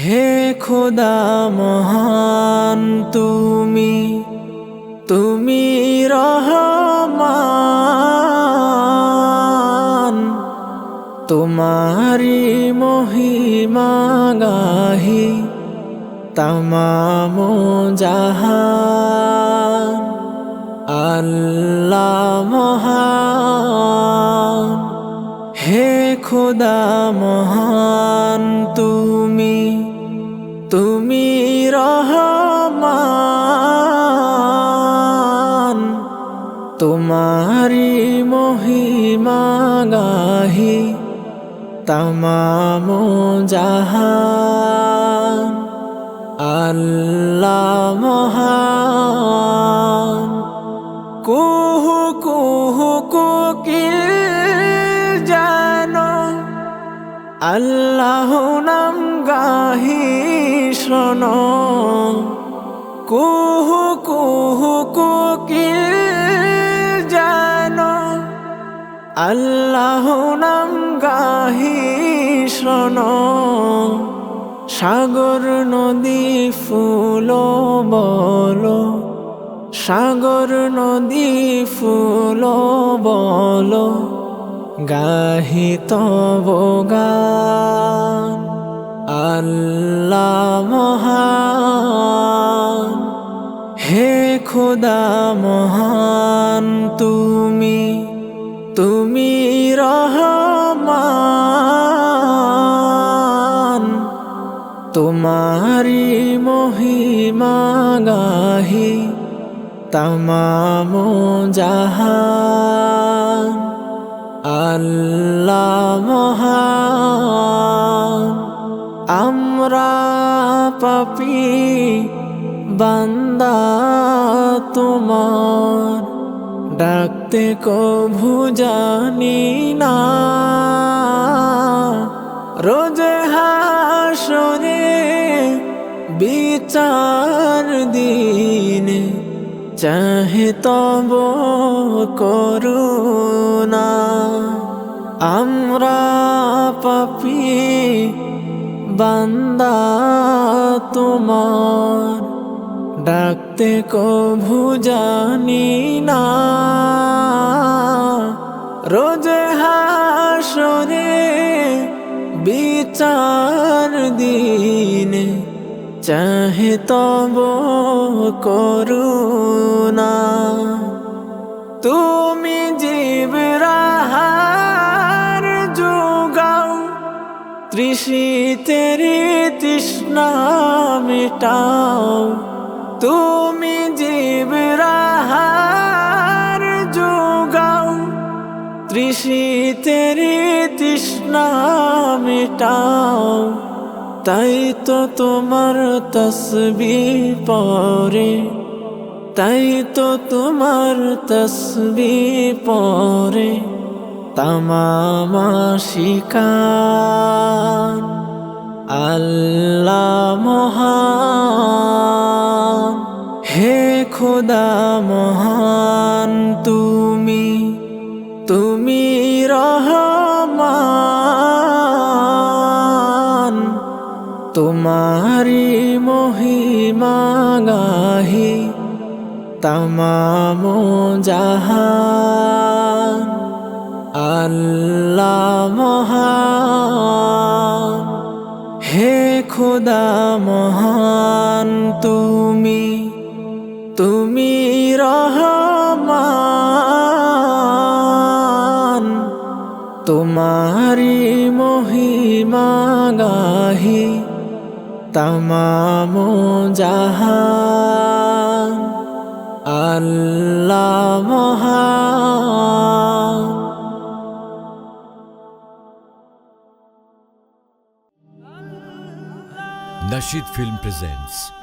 হে খোদা মহান তুমি তুমি রহমান। তোমারি মহিমা গাহি তমাম জাহান। আল্লাহ মহান। হে খোদা মহান। তোমারি মহিমা গাহি জাহান। আল্লাহ মহান। কুহু কুহু কোকিল জানো আল্লাহ নাম গাহি শোনো। কুহু কুহু কোকিল আল্লাহ নাম গাহি শোনো। সাগর, নদী, ফুল, বলো। সাগর, নদী, ফুল, বলো। গাহি তব গান। আল্লাহ মহান। হে খোদা মহান, তুমি তুমি রহমান তোমারি মহিমা গাহি তমাম জাহান আল্লাহ মহান। আমরা পাপি বান্দা তোমার ডাকতে কভু জানি না। রোজ হাসরে বিচার দিনে, চাহে তব করুণা। আমরা পাপি বান্দা তোমার ডাকতে কভু জানি না। রোজ হাসরে বিচার দিনে, চাহে তব করুণা। তুমি জীবরাহার যোগাও তৃষিতের তৃষ্ণা মিটাও। তুমি জীবরাহার যোগাও তৃষিতের তৃষ্ণা মিটাও। তাই তো তোমার তসবি পরে, তাই তো তোমার তসবি পরে, তামামা শিকার আল্লাহ মহান। হে খোদা মহান তুমি তুমি রহমান। তোমারি মহিমা গাহি তমাম জাহান। আল্লাহ মহান। হে খোদা মহান তুমি তুমি রহমান তোমারি মহিমা গাহি তমাম জাহান আল্লাহ মহান। Nashid Film presents